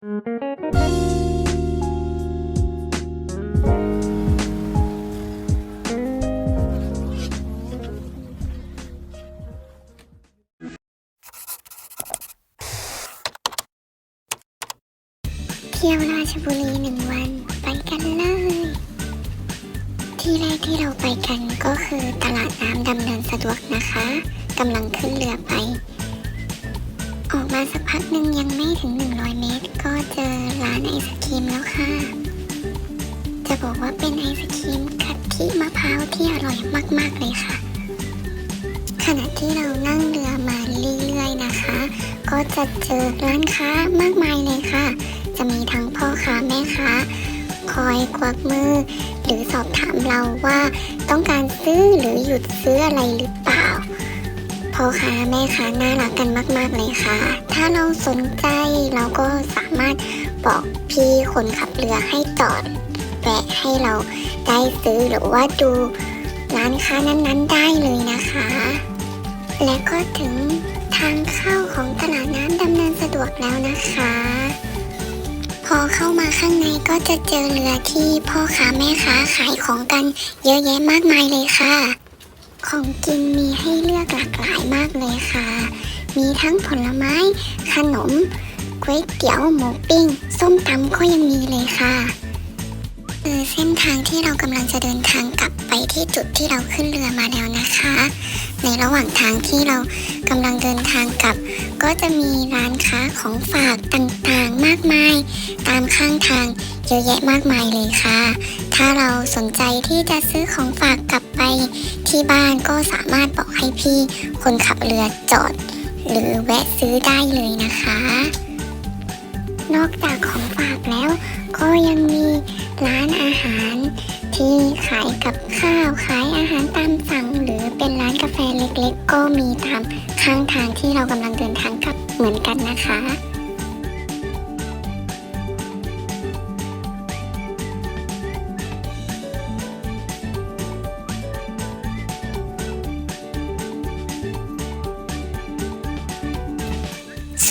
เที่ยวราชบุรีหนึ่งวัน ไปกันเลย ที่แรกที่เราไปกันก็คือตลาดน้ำดำเนินสะดวกนะคะกำลังขึ้นเรือไป ออกมาสักพักหนึ่งยังไม่ถึง 100 เมตร ก็เจอร้านไอศครีมแล้วค่ะ จะบอกว่าเป็นไอศครีมกะทิมะพร้าวที่อร่อยมากๆเลยค่ะ ขณะที่เรานั่งเรือมาเรื่อยๆนะคะ ก็จะเจอร้านค้ามากมายเลยค่ะ จะมีทั้งพ่อค้าแม่ค้าคอยกวักมือ หรือสอบถามเราว่าต้องการซื้อหรือหยุดซื้ออะไรหรือเปล่าพ่อค้าแม่ค้าน่ารักกันมาก ๆเลยค่ะ สนใจเราก็สามารถบอกพี่คนขับเรือให้จอดแวะให้เราได้ซื้อหรือว่าดูร้านค้านั้นๆได้เลยนะคะ และก็ถึงทางเข้าของตลาดน้ำดำเนินสะดวกแล้วนะคะ พอเข้ามาข้างในก็จะเจอเรือที่พ่อค้าแม่ค้าขายของกันเยอะแยะมากมายเลยค่ะ ของกินมีให้เลือกหลากหลายมากเลยค่ะ มีทั้งผลไม้ ขนมก๋วยเตี๋ยวหมูปิ้ง ส้มตำก็ยังมีเลยค่ะคือเส้นทางที่เรากำลังจะเดินทางกลับไปที่จุดที่เราขึ้นเรือมาแล้วนะคะ ในระหว่างทางที่เรากำลังเดินทางกลับ ก็จะมีร้านค้าของฝากต่างๆมากมาย ตามข้างทางเยอะแยะมากมายเลยค่ะ ถ้าเราสนใจที่จะซื้อของฝากกลับไปที่บ้านก็สามารถบอกให้พี่คนขับเรือจอด หรือแวะซื้อได้เลยนะคะ นอกจากของฝากแล้ว ก็ยังมีร้านอาหาร ที่ขายกับข้าวขายอาหารตามสั่ง หรือเป็นร้านกาแฟเล็กๆ ก็มีตามข้างทางที่เรากำลังเดินทางกลับเหมือนกันนะคะ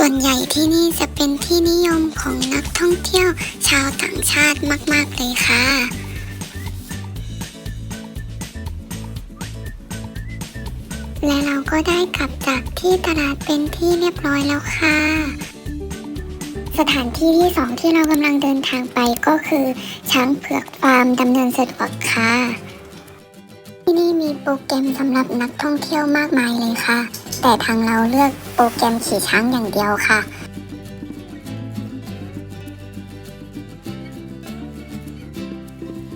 ส่วนใหญ่ที่นี่จะเป็นที่นิยมของนักท่องเที่ยวชาวต่างชาติมาก ๆ เลยค่ะ และเราก็ได้กลับจากที่ตลาดเป็นที่เรียบร้อยแล้วค่ะ สถานที่ที่สองที่เรากำลังเดินทางไปก็คือ ช้างเผือกฟาร์มดำเนินสะดวกค่ะ ที่นี่มีโปรแกรมสำหรับนักท่องเที่ยวมากมายเลยค่ะ แต่ทางเราเลือกโปรแกรมขี่ช้างอย่างเดียวค่ะ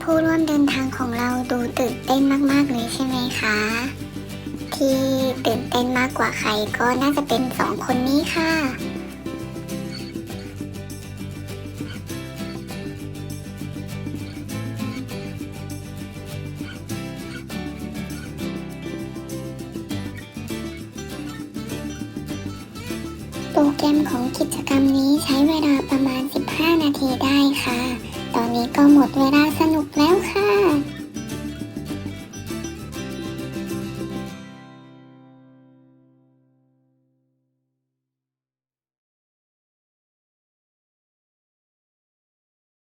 ผู้ร่วมเดินทางของเราดูตื่นเต้นมากๆเลยใช่ไหมคะ ที่ตื่นเต้นมากกว่าใครก็น่าจะเป็นสองคนนี้ค่ะ รมของกิจกรรมนี้ใช้เวลาประมาณ 15 นาทีได้ค่ะ ตอนนี้ก็หมดเวลาสนุกแล้ว